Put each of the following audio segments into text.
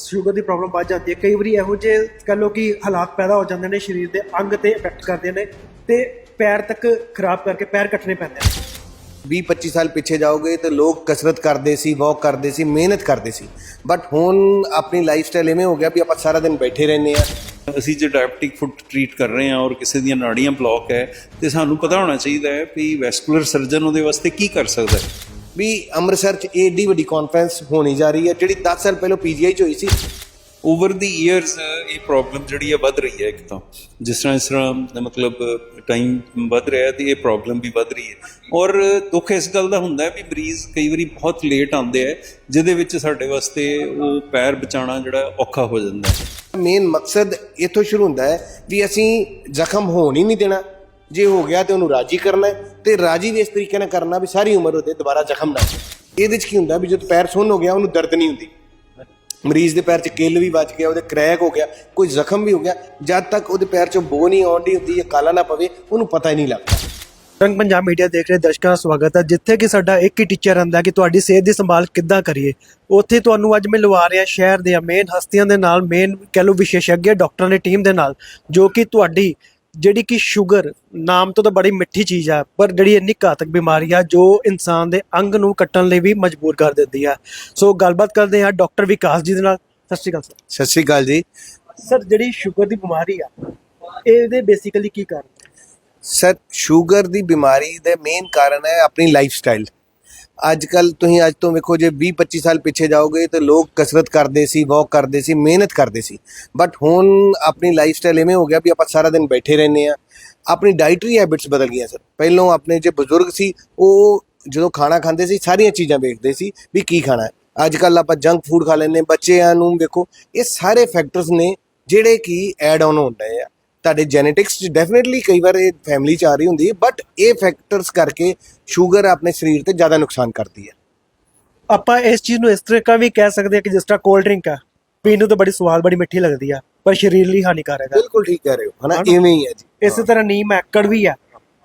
Sugar ਦੀ problem ਵੱਧ ਜਾਂਦੀ ਹੈ। ਕਈ ਵਾਰੀ ਇਹੋ ਜਿਹੇ ਕਹ ਲਓ ਕਿ ਹਾਲਾਤ ਪੈਦਾ ਹੋ ਜਾਂਦੇ ਨੇ ਸਰੀਰ ਦੇ ਅੰਗ ਤੇ ਇਫੈਕਟ ਕਰਦੇ ਨੇ ਤੇ ਪੈਰ ਤੱਕ ਖਰਾਬ ਕਰਕੇ ਪੈਰ ਕੱਟਣੇ ਪੈਂਦੇ ਨੇ। 20 25 ਸਾਲ ਪਿੱਛੇ ਜਾਓਗੇ ਤੇ ਲੋਕ ਕਸਰਤ ਕਰਦੇ ਸੀ ਵਾਕ ਕਰਦੇ ਸੀ ਮਿਹਨਤ ਕਰਦੇ ਸੀ। ਬਟ ਹੁਣ ਆਪਣੀ ਲਾਈਫ ਸਟਾਈਲ ਐਵੇਂ ਹੋ ਗਿਆ ਵੀ ਆਪਾਂ ਸਾਰਾ ਦਿਨ ਬੈਠੇ ਰਹਿੰਦੇ ਆ ਅਸੀਂ ਜੇ ਡਾਇਬਟਿਕ ਫੁੱਟ ਟ੍ਰੀਟ ਕਰ ਰਹੇ ਹਾਂ ਔਰ ਕਿਸੇ ਦੀਆਂ ਨਾੜੀਆਂ ਬਲੌਕ ਹੈ ਤੇ ਸਾਨੂੰ ਪਤਾ ਹੋਣਾ ਚਾਹੀਦਾ ਹੈ ਵੀ ਵੈਸਕੂਲਰ ਸਰਜਨ ਉਹਦੇ ਵਾਸਤੇ ਕੀ ਕਰ ਸਕਦਾ ਹੈ। ਵੀ ਅੰਮ੍ਰਿਤਸਰ 'ਚ ਏਡੀ ਵੱਡੀ ਕਾਨਫਰੰਸ ਹੋਣੀ ਜਾ ਰਹੀ ਹੈ ਜਿਹੜੀ 10 ਸਾਲ ਪਹਿਲਾਂ ਪੀਜੀਆਈ 'ਚ ਹੋਈ ਸੀ। ਓਵਰ ਦੀ ਇਅਰਸ ਇਹ ਪ੍ਰੋਬਲਮ ਜਿਹੜੀ ਹੈ ਵੱਧ ਰਹੀ ਹੈ ਇੱਕ ਤਾਂ। ਜਿਸ ਤਰ੍ਹਾਂ ਇਸ ਤਰ੍ਹਾਂ ਦਾ ਮਤਲਬ ਟਾਈਮ ਵੱਧ ਰਿਹਾ ਹੈ ਤੇ ਇਹ ਪ੍ਰੋਬਲਮ ਵੀ ਵੱਧ ਰਹੀ ਹੈ। ਔਰ ਦੁੱਖ ਇਸ ਗੱਲ ਦਾ ਹੁੰਦਾ ਹੈ ਵੀ ਮਰੀਜ਼ ਕਈ ਵਾਰੀ ਬਹੁਤ ਲੇਟ ਆਉਂਦੇ ਆ ਜਿਹਦੇ ਵਿੱਚ ਸਾਡੇ ਵਾਸਤੇ ਉਹ ਪੈਰ ਬਚਾਉਣਾ ਜਿਹੜਾ ਔਖਾ ਹੋ ਜਾਂਦਾ ਹੈ। ਮੇਨ ਮਕਸਦ ਇੱਥੋਂ ਸ਼ੁਰੂ ਹੁੰਦਾ ਹੈ ਵੀ ਅਸੀਂ ਜ਼ਖਮ ਹੋਣ ਹੀ ਨਹੀਂ ਦੇਣਾ। ਜੇ ਹੋ ਗਿਆ ਤੇ ਉਹਨੂੰ ਰਾਜੀ ਕਰਨਾ ਹੈ ਤੇ ਰਾਜੀ ਵੀ ਇਸ ਤਰੀਕੇ ਨਾਲ ਕਰਨਾ ਵੀ ਸਾਰੀ ਉਮਰ ਉਹਦੇ ਦੁਬਾਰਾ ਜ਼ਖਮ ਨਾ ਹੋਵੇ। ਇਹਦੇ 'ਚ ਕੀ ਹੁੰਦਾ ਵੀ ਜਦੋਂ ਪੈਰ ਸੁੰਨ ਹੋ ਗਿਆ, ਉਹਨੂੰ ਦਰਦ ਨਹੀਂ ਹੁੰਦੀ। ਮਰੀਜ਼ ਦੇ ਪੈਰ 'ਚ ਕਿੱਲ ਵੀ ਵੱਜ ਗਿਆ, ਉਹਦੇ ਕਰੈਕ ਹੋ ਗਿਆ, ਕੋਈ ਜ਼ਖਮ ਵੀ ਹੋ ਗਿਆ, ਜਦ ਤੱਕ ਉਹਦੇ ਪੈਰ 'ਚੋਂ ਬੋ ਨਹੀਂ ਆਉਂਦੀ ਹੁੰਦੀ ਜਾਂ ਕਾਲਾ ਨਾ ਪਵੇ, ਉਹਨੂੰ ਪਤਾ ਹੀ ਨਹੀਂ ਲੱਗਦਾ। ਰੰਗ ਪੰਜਾਬ ਮੀਡੀਆ ਦੇਖ ਰਹੇ ਦਰਸ਼ਕਾਂ ਦਾ ਸਵਾਗਤ ਹੈ। ਜਿੱਥੇ ਕਿ ਸਾਡਾ ਇੱਕ ਹੀ ਟੀਚਰ ਹੁੰਦਾ ਕਿ ਤੁਹਾਡੀ ਸਿਹਤ ਦੀ ਸੰਭਾਲ ਕਿੱਦਾਂ ਕਰੀਏ। ਉੱਥੇ ਤੁਹਾਨੂੰ ਅੱਜ ਮੈਂ ਲਵਾ ਰਿਹਾ ਸ਼ਹਿਰ ਦੇ ਮੇਨ ਹਸਤੀਆਂ ਦੇ ਨਾਲ ਮੇਨ ਕਹਿ ਲਓ ਵਿਸ਼ੇਸ਼জ্ञ ਡਾਕਟਰਾਂ ਦੀ ਟੀਮ ਦੇ ਨਾਲ, ਜੋ ਕਿ ਤੁਹਾਡੀ ਜਿਹੜੀ ਕਿ ਸ਼ੂਗਰ ਨਾਮ ਤੋਂ ਤਾਂ ਬੜੀ ਮਿੱਠੀ ਚੀਜ਼ ਆ ਪਰ ਜਿਹੜੀ ਇੰਨੀ ਘਾਤਕ ਬਿਮਾਰੀ ਆ ਜੋ ਇਨਸਾਨ ਦੇ ਅੰਗ ਨੂੰ ਕੱਟਣ ਲਈ ਵੀ ਮਜਬੂਰ ਕਰ ਦਿੰਦੀ ਆ। ਸੋ ਗੱਲਬਾਤ ਕਰਦੇ ਆ ਡਾਕਟਰ ਵਿਕਾਸ ਜੀ ਦੇ ਨਾਲ। ਸਤਿ ਸ਼੍ਰੀ ਅਕਾਲ ਸਰ। ਸਤਿ ਸ਼੍ਰੀ ਅਕਾਲ ਜੀ। ਸਰ ਜਿਹੜੀ ਸ਼ੂਗਰ ਦੀ ਬਿਮਾਰੀ ਆ ਇਹਦੇ ਬੇਸਿਕਲੀ ਕੀ ਕਾਰਨ? ਸਰ ਸ਼ੂਗਰ ਦੀ ਬਿਮਾਰੀ ਦੇ ਮੇਨ ਕਾਰਨ ਹੈ ਆਪਣੀ ਲਾਈਫ ਸਟਾਈਲ ਅੱਜ ਕੱਲ ਤੁਸੀਂ ਅੱਜ ਤੋਂ ਵੇਖੋ, ਜੇ 20 25 ਸਾਲ ਪਿੱਛੇ ਜਾਓਗੇ ਤੇ ਲੋਕ ਕਸਰਤ ਕਰਦੇ ਸੀ ਵਾਕ ਕਰਦੇ ਸੀ, ਮਿਹਨਤ ਕਰਦੇ ਸੀ। ਬਟ ਹੁਣ ਆਪਣੀ ਲਾਈਫ ਸਟਾਈਲ ਐਵੇਂ ਹੋ ਗਿਆ ਵੀ ਆਪਾਂ ਸਾਰਾ ਦਿਨ ਬੈਠੇ ਰਹਿੰਦੇ ਆ ਆਪਣੀ ਡਾਈਟਰੀ ਹੈਬਿਟਸ ਬਦਲ ਗਈਆਂ ਸਰ। ਪਹਿਲਾਂ ਆਪਣੇ ਜੇ ਬਜ਼ੁਰਗ ਸੀ, ਉਹ ਜਦੋਂ ਖਾਣਾ ਖਾਂਦੇ ਸੀ, ਸਾਰੀਆਂ ਚੀਜ਼ਾਂ ਵੇਖਦੇ ਸੀ ਵੀ ਕੀ ਖਾਣਾ ਹੈ। ਅੱਜ ਕੱਲ ਆਪਾਂ ਜੰਕ ਫੂਡ ਖਾ ਲੈਂਦੇ ਬੱਚਿਆਂ ਨੂੰ ਵੇਖੋ, ਇਹ ਸਾਰੇ ਫੈਕਟਰਸ ਨੇ ਜਿਹੜੇ ਕਿ ਐਡ ਆਨ ਹੁੰਦੇ ਆ। ਤੁਹਾਡੇ ਜੈਨੇਟਿਕਸ ਚ ਡੈਫੀਨਿਟਲੀ ਕਈ ਵਾਰ ਇਹ ਫੈਮਿਲੀ ਚ ਆ ਰਹੀ ਹੁੰਦੀ ਹੈ ਬਟ ਇਹ ਫੈਕਟਰਸ ਕਰਕੇ ਸ਼ੂਗਰ ਆਪਣੇ ਸਰੀਰ ਤੇ ਜ਼ਿਆਦਾ ਨੁਕਸਾਨ ਕਰਦੀ ਹੈ। ਆਪਾਂ ਇਸ ਚੀਜ਼ ਨੂੰ ਇਸ ਤਰ੍ਹਾਂ ਵੀ ਕਹਿ ਸਕਦੇ ਹਾਂ ਕਿ ਜਿਸ ਤਰ੍ਹਾਂ ਕੋਲਡ ਡਰਿੰਕ ਆ ਪੀਣ ਨੂੰ ਤਾਂ ਬੜੀ ਸਵਾਦ ਬੜੀ ਮਿੱਠੀ ਲੱਗਦੀ ਆ ਪਰ ਸਰੀਰ ਲਈ ਹਾਨੀਕਾਰਕ ਆ। ਬਿਲਕੁਲ ਠੀਕ ਕਹਿ ਰਹੇ ਹੋ ਹਨਾ? ਇਵੇਂ ਹੀ ਹੈ ਜੀ। ਇਸੇ ਤਰ੍ਹਾਂ ਨੀਮ ਹੈ ਕੜਵੀ ਆ।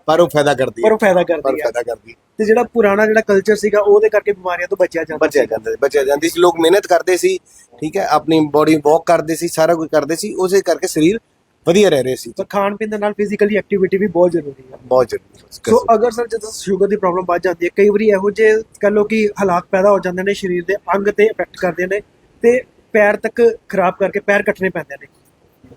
ਪਰ ਉਹ ਫਾਇਦਾ ਕਰਦੀ ਹੈ। ਪਰ ਉਹ ਫਾਇਦਾ ਕਰਦੀ ਆ। ਫਾਇਦਾ ਕਰਦੀ ਹੈ। ਤੇ ਜਿਹੜਾ ਪੁਰਾਣਾ ਜਿਹੜਾ ਕਲਚਰ ਸੀਗਾ ਉਹਦੇ ਕਰਕੇ ਬਿਮਾਰੀਆਂ ਤੋਂ ਬਚਿਆ ਜਾਂਦਾ ਬਚਿਆ ਜਾਂਦਾ ਸੀ ਬਚਿਆ ਜਾਂਦੀ ਸੀ। ਲੋਕ ਮਿਹਨਤ ਕਰਦੇ ਸੀ ਠੀਕ ਹੈ? ਆਪਣੀ ਬੋਡੀ ਵਾਕ ਕਰਦੇ ਸੀ ਸਾਰਾ ਕੁਝ ਕਰਦੇ ਸੀ ਉਸੇ ਕਰਕੇ ਸਰੀਰ ਵਧੀਆ ਰਹਿ ਰਹੇ ਸੀ ਪਰ ਖਾਣ ਪੀਣ ਦੇ ਨਾਲ ਫਿਜ਼ੀਕਲੀ ਐਕਟੀਵਿਟੀ ਵੀ ਬਹੁਤ ਜ਼ਰੂਰੀ ਆ ਬਹੁਤ ਜ਼ਰੂਰੀ ਹੈ। ਸੋ ਅਗਰ ਸਰ ਜਦੋਂ ਸ਼ੂਗਰ ਦੀ ਪ੍ਰੋਬਲਮ ਵੱਧ ਜਾਂਦੀ ਹੈ ਕਈ ਵਾਰੀ ਇਹੋ ਜਿਹੇ ਕਹ ਲਓ ਕਿ ਹਾਲਾਤ ਪੈਦਾ ਹੋ ਜਾਂਦੇ ਨੇ ਸਰੀਰ ਦੇ ਅੰਗ ਤੇ ਇਫੈਕਟ ਕਰਦੇ ਨੇ ਤੇ ਪੈਰ ਤੱਕ ਖਰਾਬ ਕਰਕੇ ਪੈਰ ਕੱਟਣੇ ਪੈਂਦੇ ਨੇ।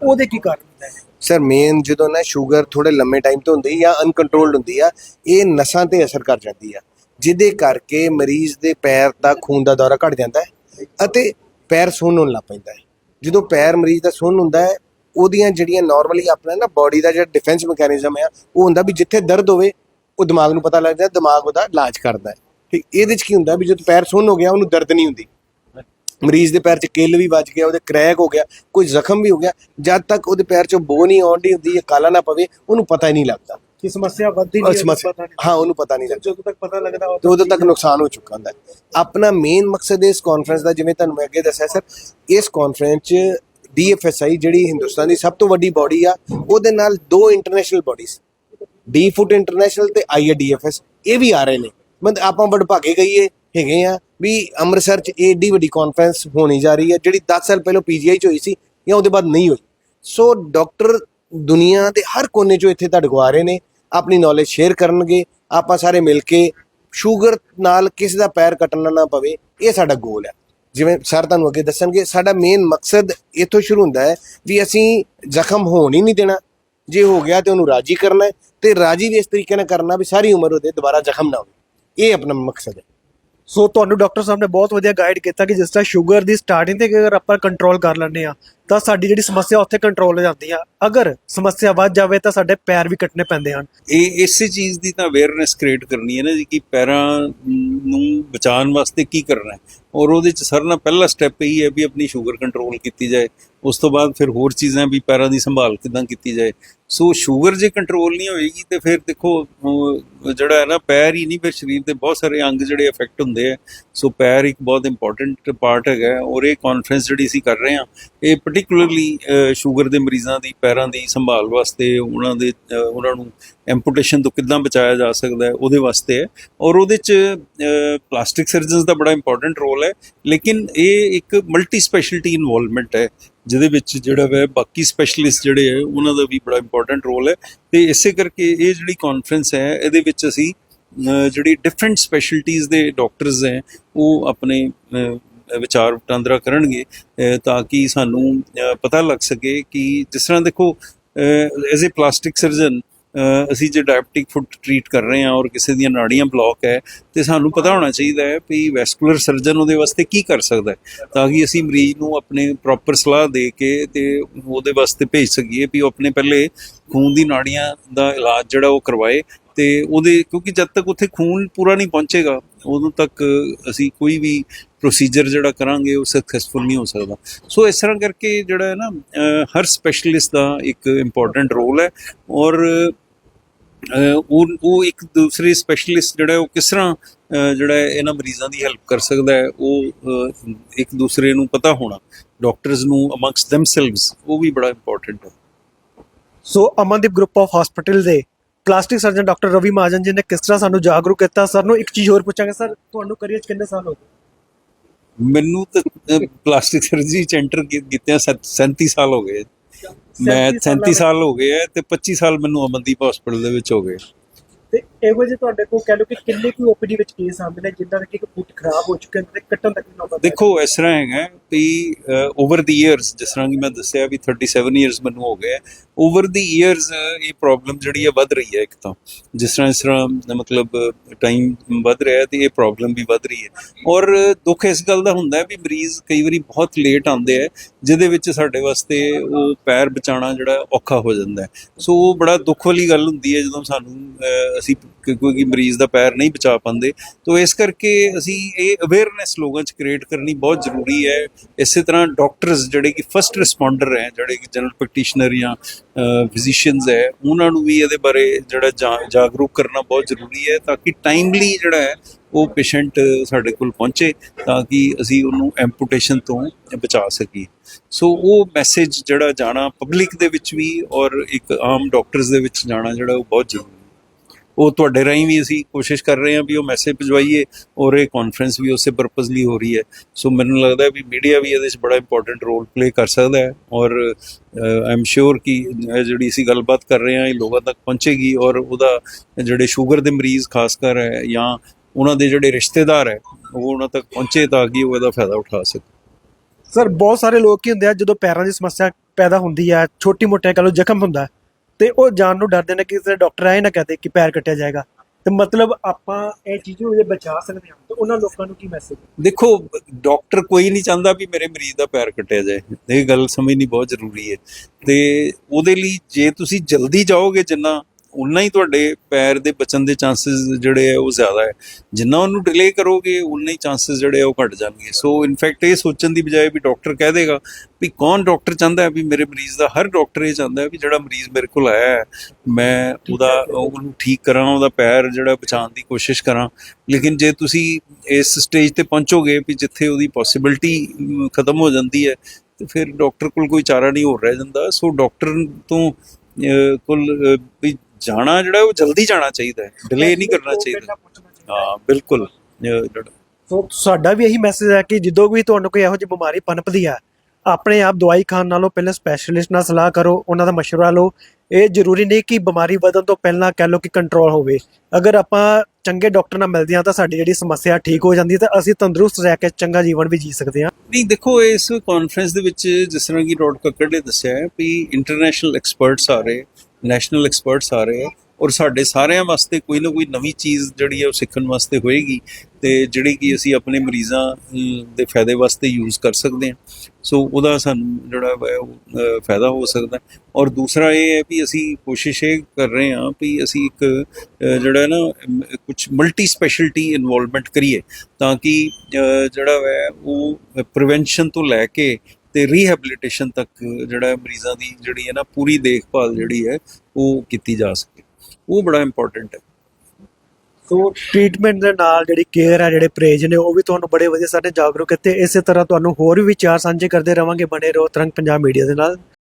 ਉਹਦੇ ਕੀ ਕਾਰਨ ਹੁੰਦਾ ਹੈ ਸਰ ਮੇਨ ਜਦੋਂ ਨਾ ਸ਼ੂਗਰ ਥੋੜੇ ਲੰਮੇ ਟਾਈਮ ਤੋਂ ਹੁੰਦੀ ਜਾਂ ਅਨਕੰਟਰੋਲਡ ਹੁੰਦੀ ਆ ਇਹ ਨਸਾਂ ਤੇ ਅਸਰ ਕਰ ਜਾਂਦੀ ਆ। ਜਿਹਦੇ ਕਰਕੇ ਮਰੀਜ਼ ਦੇ ਪੈਰ ਦਾ ਖੂਨ ਦਾ ਦੌਰਾ ਘਟ ਜਾਂਦਾ ਹੈ ਅਤੇ ਪੈਰ ਸੁੰਨ ਹੋਣ ਲੱਗ ਪੈਂਦਾ ਹੈ। ਜਦੋਂ ਪੈਰ ਮਰੀਜ਼ ਦਾ ਸੁੰਨ ਹੁੰਦਾ ਹੈ ਉਹਦੀਆਂ ਜਿਹੜੀਆਂ ਨਾਰਮਲੀ ਆਪਣਾ ਨਾ ਬਾਡੀ ਦਾ ਜਿਹੜਾ ਡਿਫੈਂਸ ਮੈਕੈਨਿਜ਼ਮ ਆ ਉਹ ਹੁੰਦਾ ਵੀ ਜਿੱਥੇ ਦਰਦ ਹੋਵੇ ਉਹ ਦਿਮਾਗ ਨੂੰ ਪਤਾ ਲੱਗਦਾ ਦਿਮਾਗ ਉਹਦਾ ਇਲਾਜ ਕਰਦਾ ਹੈ। ਠੀਕ ਇਹਦੇ ਚ ਕੀ ਹੁੰਦਾ ਵੀ ਜਦੋਂ ਪੈਰ ਸੁੰਨ ਹੋ ਗਿਆ ਉਹਨੂੰ ਦਰਦ ਨਹੀਂ ਹੁੰਦੀ। ਮਰੀਜ਼ ਦੇ ਪੈਰ 'ਚ ਕਿੱਲ ਵੀ ਵੱਜ ਗਿਆ ਉਹਦੇ ਕ੍ਰੈਕ ਹੋ ਗਿਆ ਕੋਈ ਜ਼ਖਮ ਵੀ ਹੋ ਗਿਆ ਜਦ ਤੱਕ ਉਹਦੇ ਪੈਰ 'ਚੋਂ ਬੋ ਨਹੀਂ ਆਉਂਦੀ ਹੁੰਦੀ ਜਾਂ ਕਾਲਾ ਨਾ ਪਵੇ ਉਹਨੂੰ ਪਤਾ ਹੀ ਨਹੀਂ ਲੱਗਦਾ। ਕਿ ਸਮੱਸਿਆ ਵੱਧਦੀ ਨਹੀਂ ਹੈ, ਸਮੱਸਿਆ ਪਤਾ ਨਹੀਂ ਹਾਂ ਉਹਨੂੰ ਪਤਾ ਨਹੀਂ ਲੱਗਦਾ। ਜਦੋਂ ਤੱਕ ਪਤਾ ਲੱਗਦਾ ਤੇ ਉਦੋਂ ਤੱਕ ਨੁਕਸਾਨ ਹੋ ਚੁੱਕਾ ਹੁੰਦਾ ਆਪਣਾ ਮੇਨ ਮਕਸਦ ਇਸ ਕਾਨਫਰੰਸ ਦਾ ਜਿਵੇਂ ਤੁਹਾਨੂੰ ਮੈਂ ਅੱਗੇ ਦੱਸਿਆ ਸਰ ਇਸ ਕਾਨਫਰੰਸ 'ਚ ਡੀਐਫਐਸਆਈ ਜਿਹੜੀ ਹਿੰਦੁਸਤਾਨ ਦੀ ਸਭ ਤੋਂ ਵੱਡੀ ਬਾਡੀ ਆ, ਉਹਦੇ ਨਾਲ ਦੋ international bodies D foot international ਤੇ ਆਈਆਡੀਐਫਐਸ ਇਹ ਵੀ ਆ ਰਹੇ ਨੇ। ਮਤਲਬ ਆਪਾਂ ਵਡਭਾਗੇ ਗਈਏ ਹੈਗੇ ਆ ਵੀ ਅੰਮ੍ਰਿਤਸਰ 'ਚ ਏਡੀ ਵੱਡੀ ਕਾਨਫਰੰਸ ਹੋਣੀ ਜਾ ਰਹੀ ਹੈ ਜਿਹੜੀ 10 ਸਾਲ ਪਹਿਲਾਂ ਪੀਜੀਆਈ 'ਚ ਹੋਈ ਸੀ ਜਾਂ ਉਹਦੇ ਬਾਅਦ ਨਹੀਂ ਹੋਈ। ਸੋ ਡਾਕਟਰ ਦੁਨੀਆ ਦੇ ਹਰ ਕੋਨੇ 'ਚੋਂ ਇੱਥੇ ਤੁਹਾਡੇ ਕੋਲ ਆ ਰਹੇ ਨੇ, ਆਪਣੀ ਨੌਲੇਜ ਸ਼ੇਅਰ ਕਰਨਗੇ, ਆਪਾਂ ਸਾਰੇ ਮਿਲ ਕੇ ਸ਼ੂਗਰ ਨਾਲ ਕਿਸੇ ਦਾ ਪੈਰ ਕੱਟਣਾ ਨਾ ਪਵੇ, ਇਹ ਸਾਡਾ ਗੋਲ ਹੈ ਜਿਵੇਂ ਸਰ ਤੁਹਾਨੂੰ ਅੱਗੇ ਦੱਸਣਗੇ, ਸਾਡਾ ਮੇਨ ਮਕਸਦ ਇੱਥੋਂ ਸ਼ੁਰੂ ਹੁੰਦਾ ਹੈ ਵੀ ਅਸੀਂ ਜ਼ਖਮ ਹੋਣ ਹੀ ਨਹੀਂ ਦੇਣਾ। ਜੇ ਹੋ ਗਿਆ ਤੇ ਉਹਨੂੰ ਰਾਜੀ ਕਰਨਾ ਹੈ ਤੇ ਰਾਜੀ ਵੀ ਇਸ ਤਰੀਕੇ ਨਾਲ ਕਰਨਾ ਵੀ ਸਾਰੀ ਉਮਰ ਉਹਦੇ ਦੁਬਾਰਾ ਜ਼ਖਮ ਨਾ ਹੋਵੇ। ਇਹ ਆਪਣਾ ਮਕਸਦ ਹੈ। ਸੋ ਤੁਹਾਨੂੰ ਡਾਕਟਰ ਸਾਹਿਬ ਨੇ ਬਹੁਤ ਵਧੀਆ ਗਾਈਡ ਕੀਤਾ ਕਿ ਜਿਸ ਤਰ੍ਹਾਂ ਸ਼ੂਗਰ ਦੀ ਸਟਾਰਟਿੰਗ ਤੇ ਅਗਰ ਆਪਾਂ ਕੰਟਰੋਲ ਕਰ ਲੈਂਦੇ ਆ ਤਾਂ ਸਾਡੀ ਜਿਹੜੀ ਸਮੱਸਿਆ ਉੱਥੇ ਕੰਟਰੋਲ ਹੋ ਜਾਂਦੀ ਆ। ਅਗਰ ਸਮੱਸਿਆ ਵੱਧ ਜਾਵੇ ਤਾਂ ਸਾਡੇ ਪੈਰ ਵੀ ਕੱਟਣੇ ਪੈਂਦੇ ਹਨ। ਇਹ ਇਸੇ ਚੀਜ਼ ਦੀ ਤਾਂ ਅਵੇਅਰਨੈਸ ਕ੍ਰੀਏਟ ਕਰਨੀ ਹੈ ਨਾ ਜੀ, ਕਿ ਪੈਰਾਂ ਨੂੰ ਬਚਾਉਣ ਵਾਸਤੇ ਕੀ ਕਰਨਾ ਹੈ। ਔਰ ਉਹਦੇ ਚ ਸਰ ਨਾਲ ਪਹਿਲਾ ਸਟੈਪ ਇਹ ਹੈ ਵੀ ਆਪਣੀ ਸ਼ੂਗਰ ਕੰਟਰੋਲ ਕੀਤੀ ਜਾਏ। ਉਸ ਤੋਂ ਬਾਅਦ ਫਿਰ ਹੋਰ ਚੀਜ਼ਾਂ ਵੀ ਪੈਰਾਂ ਦੀ ਸੰਭਾਲ ਕਿਦਾਂ ਕੀਤੀ ਜਾਏ। ਸੋ ਸ਼ੂਗਰ ਜੇ ਕੰਟਰੋਲ ਨਹੀਂ ਹੋਏਗੀ ਤੇ ਫਿਰ ਦੇਖੋ ਜਿਹੜਾ ਹੈ ਨਾ, ਪੈਰ ਹੀ ਨਹੀਂ, ਫਿਰ ਸਰੀਰ ਦੇ ਬਹੁਤ ਸਾਰੇ ਅੰਗ ਜਿਹੜੇ ਇਫੈਕਟ ਹੁੰਦੇ ਆ। ਸੋ ਪੈਰ ਇੱਕ ਬਹੁਤ ਇੰਪੋਰਟੈਂਟ ਪਾਰਟ ਹੈਗਾ ਔਰ ਇਹ ਕਾਨਫਰੰਸ ਜਿਹੜੀ ਅਸੀਂ ਕਰ ਰਹੇ ਹਾਂ, ਇਹ ਪਾਰਟਿਕੂਲਰਲੀ ਸ਼ੂਗਰ ਦੇ ਮਰੀਜ਼ਾਂ ਦੀ, ਪੈਰਾਂ ਦੀ ਸੰਭਾਲ ਵਾਸਤੇ ਉਹਨਾਂ ਦੇ ਉਹਨਾਂ ਨੂੰ ਐਮਪੂਟੇਸ਼ਨ ਤੋਂ ਕਿੱਦਾਂ ਬਚਾਇਆ ਜਾ ਸਕਦਾ ਹੈ, ਉਹਦੇ ਵਾਸਤੇ ਹੈ। ਔਰ ਉਹਦੇ ਚ ਪਲਾਸਟਿਕ ਸਰਜਨਸ ਦਾ ਬੜਾ ਇੰਪੋਰਟੈਂਟ ਰੋਲ ਹੈ, ਲੇਕਿਨ ਇਹ ਇੱਕ ਮਲਟੀ ਸਪੈਸ਼ਲਟੀ ਇਨਵੋਲਵਮੈਂਟ ਹੈ, ਜਿਹਦੇ ਵਿੱਚ ਜਿਹੜਾ ਵੈ ਬਾਕੀ ਸਪੈਸ਼ਲਿਸਟ ਜਿਹੜੇ ਹੈ, ਉਹਨਾਂ ਦਾ ਵੀ ਬੜਾ ਇੰਪੋਰਟੈਂਟ ਰੋਲ ਹੈ। ਤੇ ਇਸੇ ਕਰਕੇ ਇਹ ਜਿਹੜੀ ਕਾਨਫਰੰਸ ਹੈ, ਇਹਦੇ ਵਿੱਚ ਅਸੀਂ ਜਿਹੜੀ ਡਿਫਰੈਂਟ ਸਪੈਸ਼ਲਟੀਜ਼ ਦੇ ਡਾਕਟਰਸ ਹੈ, ਉਹ ਆਪਣੇ ਵਿਚਾਰ ਵਟਾਂਦਰਾ ਕਰਨਗੇ ਤਾਂ ਕਿ ਸਾਨੂੰ ਪਤਾ ਲੱਗ ਸਕੇ ਕਿ ਜਿਸ ਤਰ੍ਹਾਂ ਦੇਖੋ ਐਜ਼ ਅ ਪਲਾਸਟਿਕ ਸਰਜਨ ਅਸੀਂ ਜੇ ਡਾਇਬਟਿਕ ਫੁੱਟ ਟ੍ਰੀਟ ਕਰ ਰਹੇ ਹਾਂ ਔਰ ਕਿਸੇ ਦੀਆਂ ਨਾੜੀਆਂ ਬਲੌਕ ਹੈ, ਤੇ ਸਾਨੂੰ ਪਤਾ ਹੋਣਾ ਚਾਹੀਦਾ ਹੈ ਵੀ ਵੈਸਕੂਲਰ ਸਰਜਨ ਉਹਦੇ ਵਾਸਤੇ ਕੀ ਕਰ ਸਕਦਾ ਹੈ। ਤਾਂ ਕਿ ਅਸੀਂ ਮਰੀਜ਼ ਨੂੰ ਆਪਣੇ ਪ੍ਰੋਪਰ ਸਲਾਹ ਦੇ ਕੇ ਤੇ ਉਹਦੇ ਵਾਸਤੇ ਭੇਜ ਸਕੀਏ ਵੀ ਉਹ ਆਪਣੇ ਪਹਿਲੇ ਖੂਨ ਦੀ ਨਾੜੀਆਂ ਦਾ ਇਲਾਜ ਜਿਹੜਾ ਉਹ ਕਰਵਾਏ ਤੇ ਉਹਦੇ, ਕਿਉਂਕਿ ਜਦ ਤੱਕ ਉੱਥੇ ਖੂਨ ਪੂਰਾ ਨਹੀਂ ਪਹੁੰਚੇਗਾ, ਉਦੋਂ ਤੱਕ ਅਸੀਂ ਕੋਈ ਵੀ ਪ੍ਰੋਸੀਜਰ ਜਿਹੜਾ ਕਰਾਂਗੇ, ਉਹ ਸਕਸੈਸਫੁਲ ਨਹੀਂ ਹੋ ਸਕਦਾ। ਸੋ ਇਸ ਤਰ੍ਹਾਂ ਕਰਕੇ ਜਿਹੜਾ ਹੈ ਨਾ ਹਰ ਸਪੈਸ਼ਲਿਸਟ ਦਾ ਇੱਕ ਇੰਪੋਰਟੈਂਟ ਰੋਲ ਹੈ ਔਰ ਉਹ ਉਹ ਇੱਕ ਦੂਸਰੇ ਸਪੈਸ਼ਲਿਸਟ ਜਿਹੜਾ ਉਹ ਕਿਸ ਤਰ੍ਹਾਂ ਜਿਹੜਾ ਇਹਨਾਂ ਮਰੀਜ਼ਾਂ ਦੀ ਹੈਲਪ ਕਰ ਸਕਦਾ ਹੈ, ਉਹ ਇੱਕ ਦੂਸਰੇ ਨੂੰ ਪਤਾ ਹੋਣਾ ਡਾਕਟਰਸ ਨੂੰ ਅਮੰਗਸਟ ਥੈਮਸੈਲਵਸ ਉਹ ਵੀ ਬੜਾ ਇੰਪੋਰਟੈਂਟ ਹੈ। So Amandeep group of hospital ਦੇ plastic surgeon doctor Ravi Mahajan ji ਨੇ ਕਿਸ ਤਰ੍ਹਾਂ ਸਾਨੂੰ ਜਾਗਰੂਕ ਕੀਤਾ? ਸਰ ਨੂੰ ਇੱਕ ਚੀਜ਼ ਹੋਰ ਪੁੱਛਾਂਗੇ। ਸਰ ਤੁਹਾਨੂੰ ਕਰੀਅਰ ਕਿੰਨੇ ਸਾਲ ਹੋ ਗਏ? ਮੈਨੂੰ ਤਾਂ ਪਲਾਸਟਿਕ ਸਰਜਰੀ ਚ ਐਂਟਰ ਕੀਤਿਆਂ 37 ਸਾਲ ਹੋ ਗਏ। ਮੈਂ 37 ਸਾਲ ਹੋ ਗਏ ਤੇ 25 ਸਾਲ ਮੈਨੂੰ ਅਮਨਦੀਪ ਹਸਪੀਟਲ ਦੇ ਵਿੱਚ ਹੋ ਗਏ। ਤੇ ਇਹੋ ਜਿਹੇ ਤੁਹਾਡੇ ਕੋਲ ਕਹਿ ਲਓ ਕਿ ਕਿੰਨੇ ਕੁ ਓਪੀਡੀ ਵਿੱਚ ਕੇਸ ਆਉਂਦੇ ਨੇ, ਜਿਨ੍ਹਾਂ ਕਿ ਇੱਕ ਫੁੱਟ ਖਰਾਬ ਹੋ ਚੁੱਕੇ ਨੇ ਤੇ ਕੱਟਣ ਤੱਕ ਵੀ ਨੌਬਤ ਦੇਖੋ, ਇਸ ਤਰ੍ਹਾਂ ਹੈਗਾ ਵੀ ਓਵਰ ਦੀ ਇਅਰਸ ਜਿਸ ਤਰ੍ਹਾਂ ਕਿ ਮੈਂ ਦੱਸਿਆ ਵੀ 37 ਇਅਰਸ ਮੈਨੂੰ ਹੋ ਗਏ ਓਵਰ ਦੀ ਇਅਰਸ ਇਹ ਪ੍ਰੋਬਲਮ ਜਿਹੜੀ ਹੈ ਵੱਧ ਰਹੀ ਹੈ ਇੱਕ ਤਾਂ। ਜਿਸ ਤਰ੍ਹਾਂ, ਇਸ ਤਰ੍ਹਾਂ ਮਤਲਬ ਟਾਈਮ ਵੱਧ ਰਿਹਾ ਹੈ ਤੇ ਇਹ ਪ੍ਰੋਬਲਮ ਵੀ ਵੱਧ ਰਹੀ ਹੈ। ਔਰ ਦੁੱਖ ਇਸ ਗੱਲ ਦਾ ਹੁੰਦਾ ਵੀ ਮਰੀਜ਼ ਕਈ ਵਾਰੀ ਬਹੁਤ ਲੇਟ ਆਉਂਦੇ ਆ, ਜਿਹਦੇ ਵਿੱਚ ਸਾਡੇ ਵਾਸਤੇ ਉਹ ਪੈਰ ਬਚਾਉਣਾ ਜਿਹੜਾ ਔਖਾ ਹੋ ਜਾਂਦਾ ਸੋ ਉਹ ਬੜਾ ਦੁੱਖ ਵਾਲੀ ਗੱਲ ਹੁੰਦੀ ਹੈ ਜਦੋਂ ਸਾਨੂੰ ਅਸੀਂ ਕਿਉਂਕਿ ਮਰੀਜ਼ ਦਾ ਪੈਰ ਨਹੀਂ ਬਚਾ ਪਾਉਂਦੇ। ਤੋ ਇਸ ਕਰਕੇ ਅਸੀਂ ਇਹ ਅਵੇਅਰਨੈਸ ਲੋਕਾਂ 'ਚ ਕ੍ਰੀਏਟ ਕਰਨੀ ਬਹੁਤ ਜ਼ਰੂਰੀ ਹੈ। ਇਸੇ ਤਰ੍ਹਾਂ ਡਾਕਟਰਸ ਜਿਹੜੇ ਕਿ ਫਸਟ ਰਿਸਪੌਂਡਰ ਹੈ, ਜਿਹੜੇ ਕਿ ਜਨਰਲ ਪ੍ਰੈਕਟੀਸ਼ਨਰ ਜਾਂ ਫਿਜ਼ੀਸ਼ੀਅਨਸ ਹੈ, ਉਹਨਾਂ ਨੂੰ ਵੀ ਇਹਦੇ ਬਾਰੇ ਜਿਹੜਾ ਜਾ- ਜਾਗਰੂਕ ਕਰਨਾ ਬਹੁਤ ਜ਼ਰੂਰੀ ਹੈ ਤਾਂ ਕਿ ਟਾਈਮਲੀ ਜਿਹੜਾ ਹੈ, ਉਹ ਪੇਸ਼ੈਂਟ ਸਾਡੇ ਕੋਲ ਪਹੁੰਚੇ ਤਾਂ ਕਿ ਅਸੀਂ ਉਹਨੂੰ ਐਮਪੂਟੇਸ਼ਨ ਤੋਂ ਬਚਾ ਸਕੀਏ। ਸੋ ਉਹ ਮੈਸੇਜ ਜਿਹੜਾ ਜਾਣਾ ਪਬਲਿਕ ਦੇ ਵਿੱਚ ਵੀ ਔਰ ਇੱਕ ਆਮ ਡਾਕਟਰਸ ਦੇ ਵਿੱਚ ਜਾਣਾ ਜਿਹੜਾ ਉਹ ਬਹੁਤ ਜ਼ਰੂਰੀ ਉਹ ਤੁਹਾਡੇ ਰਾਹੀਂ ਵੀ ਅਸੀਂ ਕੋਸ਼ਿਸ਼ ਕਰ ਰਹੇ ਹਾਂ ਵੀ ਉਹ ਮੈਸੇਜ ਭਿਜਵਾਈਏ ਔਰ ਇਹ ਕਾਨਫਰੰਸ ਵੀ ਉਸੇ ਪਰਪਸ ਲਈ ਹੋ ਰਹੀ ਹੈ। ਸੋ ਮੈਨੂੰ ਲੱਗਦਾ ਹੈ ਵੀ ਮੀਡੀਆ ਵੀ ਇਹਦੇ ਵਿੱਚ ਬੜਾ ਇੰਪੋਰਟੈਂਟ ਰੋਲ ਪਲੇ ਕਰ ਸਕਦਾ ਹੈ ਔਰ ਆਈ ਐਮ ਸ਼ੋਰ ਕਿ ਜਿਹੜੀ ਅਸੀਂ ਗੱਲਬਾਤ ਕਰ ਰਹੇ ਹਾਂ ਇਹ ਲੋਕਾਂ ਤੱਕ ਪਹੁੰਚੇਗੀ ਔਰ ਉਹਦਾ ਜਿਹੜੇ ਸ਼ੂਗਰ ਦੇ ਮਰੀਜ਼ ਖਾਸ ਕਰ ਹੈ ਜਾਂ ਉਹਨਾਂ ਦੇ ਜਿਹੜੇ ਰਿਸ਼ਤੇਦਾਰ ਹੈ, ਉਹ ਉਹਨਾਂ ਤੱਕ ਪਹੁੰਚੇ ਤਾਂ ਕਿ ਉਹ ਇਹਦਾ ਫਾਇਦਾ ਉਠਾ ਸਕਣ। ਸਰ ਬਹੁਤ ਸਾਰੇ ਲੋਕ ਕੀ ਹੁੰਦੇ ਆ ਜਦੋਂ ਪੈਰਾਂ ਦੀ ਸਮੱਸਿਆ ਪੈਦਾ ਹੁੰਦੀ ਹੈ ਛੋਟੀ ਮੋਟੇ ਕਹ ਲਓ ਜ਼ਖਮ ਹੁੰਦਾ ਤੇ ਉਹ ਜਾਣ ਨੂੰ ਡਰਦੇ ਨੇ ਕਿ ਕਿਸੇ ਡਾਕਟਰ ਆਏ ਨਾ ਕਹਦੇ ਕਿ ਪੈਰ ਕੱਟਿਆ ਜਾਏਗਾ। ਤੇ ਮਤਲਬ ਆਪਾਂ ਇਹ ਚੀਜ਼ ਨੂੰ ਜੇ ਬਚਾ ਸਕਦੇ ਹਾਂ। ਤੇ ਉਹਨਾਂ ਲੋਕਾਂ ਨੂੰ ਕੀ ਮੈਸੇਜ ਦੇਖੋ, ਡਾਕਟਰ ਕੋਈ ਨਹੀਂ ਚਾਹੁੰਦਾ ਵੀ ਮੇਰੇ ਮਰੀਜ਼ ਦਾ ਪੈਰ ਕੱਟਿਆ ਜਾਏ। ਇਹ ਗੱਲ ਸਮਝਣੀ ਬਹੁਤ ਜ਼ਰੂਰੀ ਹੈ। ਤੇ ਉਹਦੇ ਲਈ ਜੇ ਤੁਸੀਂ ਜਲਦੀ ਜਾਓਗੇ ਜਿੰਨਾ ਉਨਾ ਹੀ ਤੁਹਾਡੇ ਪੈਰ ਦੇ ਬਚਣ ਦੇ ਚਾਂਸਸ ਜਿਹੜੇ ਆ ਉਹ ਜ਼ਿਆਦਾ ਹੈ। ਜਿੰਨਾ ਉਹਨੂੰ ਡਿਲੇ ਕਰੋਗੇ ਉਨਾ ਹੀ ਚਾਂਸਸ ਜਿਹੜੇ ਆ ਉਹ ਘਟ ਜਾਣਗੇ। ਸੋ ਇਨਫੈਕਟ ਇਹ ਸੋਚਣ ਦੀ ਬਜਾਏ ਵੀ ਡਾਕਟਰ ਕਹਿ ਦੇਗਾ ਵੀ ਕੌਣ ਡਾਕਟਰ ਚਾਹੁੰਦਾ ਹੈ ਵੀ ਮੇਰੇ ਮਰੀਜ਼ ਦਾ? ਹਰ ਡਾਕਟਰ ਇਹ ਚਾਹੁੰਦਾ ਹੈ ਵੀ ਜਿਹੜਾ ਮਰੀਜ਼ ਮੇਰੇ ਕੋਲ ਆਇਆ ਹੈ ਮੈਂ ਉਹਦਾ ਉਹਨੂੰ ਠੀਕ ਕਰਾਂ ਉਹਦਾ ਪੈਰ ਜਿਹੜਾ ਬਚਾਉਣ ਦੀ ਕੋਸ਼ਿਸ਼ ਕਰਾਂ। ਲੇਕਿਨ ਜੇ ਤੁਸੀਂ ਇਸ ਸਟੇਜ ਤੇ ਪਹੁੰਚੋਗੇ ਵੀ ਜਿੱਥੇ ਉਹਦੀ ਪੋਸਿਬਿਲਿਟੀ ਖਤਮ ਹੋ ਜਾਂਦੀ ਹੈ ਤੇ ਫਿਰ ਡਾਕਟਰ ਕੋਲ ਕੋਈ ਚਾਰਾ ਨਹੀਂ ਹੋਰ ਰਹਿ ਜਾਂਦਾ। ਸੋ ਡਾਕਟਰ ਤੋਂ ਕੋਲ ਵੀ ਜਾਣਾ ਜਿਹੜਾ ਉਹ ਜਲਦੀ ਜਾਣਾ ਚਾਹੀਦਾ ਹੈ ਡਿਲੇ ਨਹੀਂ ਕਰਨਾ ਚਾਹੀਦਾ ਹਾਂ ਬਿਲਕੁਲ ਅਹ, ਜਿਹੜਾ- ਸੋ ਸਾਡਾ ਵੀ ਇਹੀ ਮੈਸੇਜ ਹੈ ਕਿ ਜਦੋਂ ਵੀ ਤੁਹਾਨੂੰ ਕੋਈ ਇਹੋ ਜਿਹੀ ਬਿਮਾਰੀ ਪਨਪਦੀ ਹੈ ਆਪਣੇ ਆਪ ਦਵਾਈ ਖਾਣ ਨਾਲੋਂ ਪਹਿਲਾਂ ਸਪੈਸ਼ਲਿਸਟ ਨਾਲ ਸਲਾਹ ਕਰੋ ਉਹਨਾਂ ਦਾ مشورہ ਲਓ ਇਹ ਜ਼ਰੂਰੀ ਨਹੀਂ ਕਿ ਬਿਮਾਰੀ ਵਧਣ ਤੋਂ ਪਹਿਲਾਂ ਕਹਿ ਲਓ ਕਿ ਕੰਟਰੋਲ ਹੋਵੇ ਅਗਰ ਆਪਾਂ ਚੰਗੇ ਡਾਕਟਰ ਨਾਲ ਮਿਲਦੇ ਹਾਂ ਤਾਂ ਸਾਡੀ ਜਿਹੜੀ ਸਮੱਸਿਆ ਠੀਕ ਹੋ ਜਾਂਦੀ ਹੈ ਤਾਂ ਅਸੀਂ ਤੰਦਰੁਸਤ ਰਹਿ ਕੇ ਚੰਗਾ ਜੀਵਨ ਵੀ ਜੀ ਸਕਦੇ ਹਾਂ ਨਹੀਂ ਦੇਖੋ ਇਸ ਕਾਨਫਰੰਸ ਦੇ ਵਿੱਚ ਜਿਸ ਤਰ੍ਹਾਂ ਕਿ ਡਾਕਟਰ ਕੱਕੜ ਨੇ ਦੱਸਿਆ ਹੈ ਵੀ ਇੰਟਰਨੈਸ਼ਨਲ ਐਕਸਪਰਟਸ ਆ ਰਹੇ ਨੈਸ਼ਨਲ ਐਕਸਪਰਟਸ ਆ ਰਹੇ ਆ ਔਰ ਸਾਡੇ ਸਾਰਿਆਂ ਵਾਸਤੇ ਕੋਈ ਨਾ ਕੋਈ ਨਵੀਂ ਚੀਜ਼ ਜਿਹੜੀ ਹੈ ਉਹ ਸਿੱਖਣ ਵਾਸਤੇ ਹੋਏਗੀ ਤੇ ਜਿਹੜੀ ਕਿ ਅਸੀਂ ਆਪਣੇ ਮਰੀਜ਼ਾਂ ਦੇ ਫਾਇਦੇ ਵਾਸਤੇ ਯੂਜ਼ ਕਰ ਸਕਦੇ ਹਾਂ। ਸੋ ਉਹਦਾ ਸਾਨੂੰ ਜਿਹੜਾ ਹੈ ਉਹ ਫਾਇਦਾ ਹੋ ਸਕਦਾ ਔਰ ਦੂਸਰਾ ਇਹ ਹੈ ਵੀ ਅਸੀਂ ਕੋਸ਼ਿਸ਼ ਇਹ ਕਰ ਰਹੇ ਹਾਂ ਵੀ ਅਸੀਂ ਇੱਕ ਜਿਹੜਾ ਹੈ ਨਾ ਕੁਝ ਮਲਟੀ ਸਪੈਸ਼ਲਟੀ ਇਨਵੋਲਵਮੈਂਟ ਕਰੀਏ ਤਾਂ ਕਿ ਜਿਹੜਾ ਹੈ ਉਹ ਪ੍ਰੀਵੈਂਸ਼ਨ ਤੋਂ ਲੈ ਕੇ ਤੇ ਰੀਹੈਬਿਲਿਟੇਸ਼ਨ ਤੱਕ ਜਿਹੜਾ ਮਰੀਜ਼ਾਂ ਦੀ ਜਿਹੜੀ ਹੈ ਨਾ ਪੂਰੀ ਦੇਖਭਾਲ ਜਿਹੜੀ ਹੈ ਉਹ ਕੀਤੀ ਜਾ ਸਕੇ। ਉਹ ਬੜਾ ਇੰਪੋਰਟੈਂਟ ਹੈ। ਸੋ ਟ੍ਰੀਟਮੈਂਟ ਦੇ ਨਾਲ ਜਿਹੜੀ ਕੇਅਰ ਹੈ ਜਿਹੜੇ ਪ੍ਰੇਜ ਨੇ, ਉਹ ਵੀ ਤੁਹਾਨੂੰ ਬੜੇ ਵਧੀਆ ਸਾਡੇ ਜਾਗਰੂਕ ਕੀਤੇ। ਇਸੇ ਤਰ੍ਹਾਂ ਤੁਹਾਨੂੰ ਹੋਰ ਵੀ ਵਿਚਾਰ ਸਾਂਝੇ ਕਰਦੇ ਰਵਾਂਗੇ ਬਣੇ ਰਹੋ ਤਰੰਗ ਪੰਜਾਬ ਮੀਡੀਆ ਦੇ ਨਾਲ।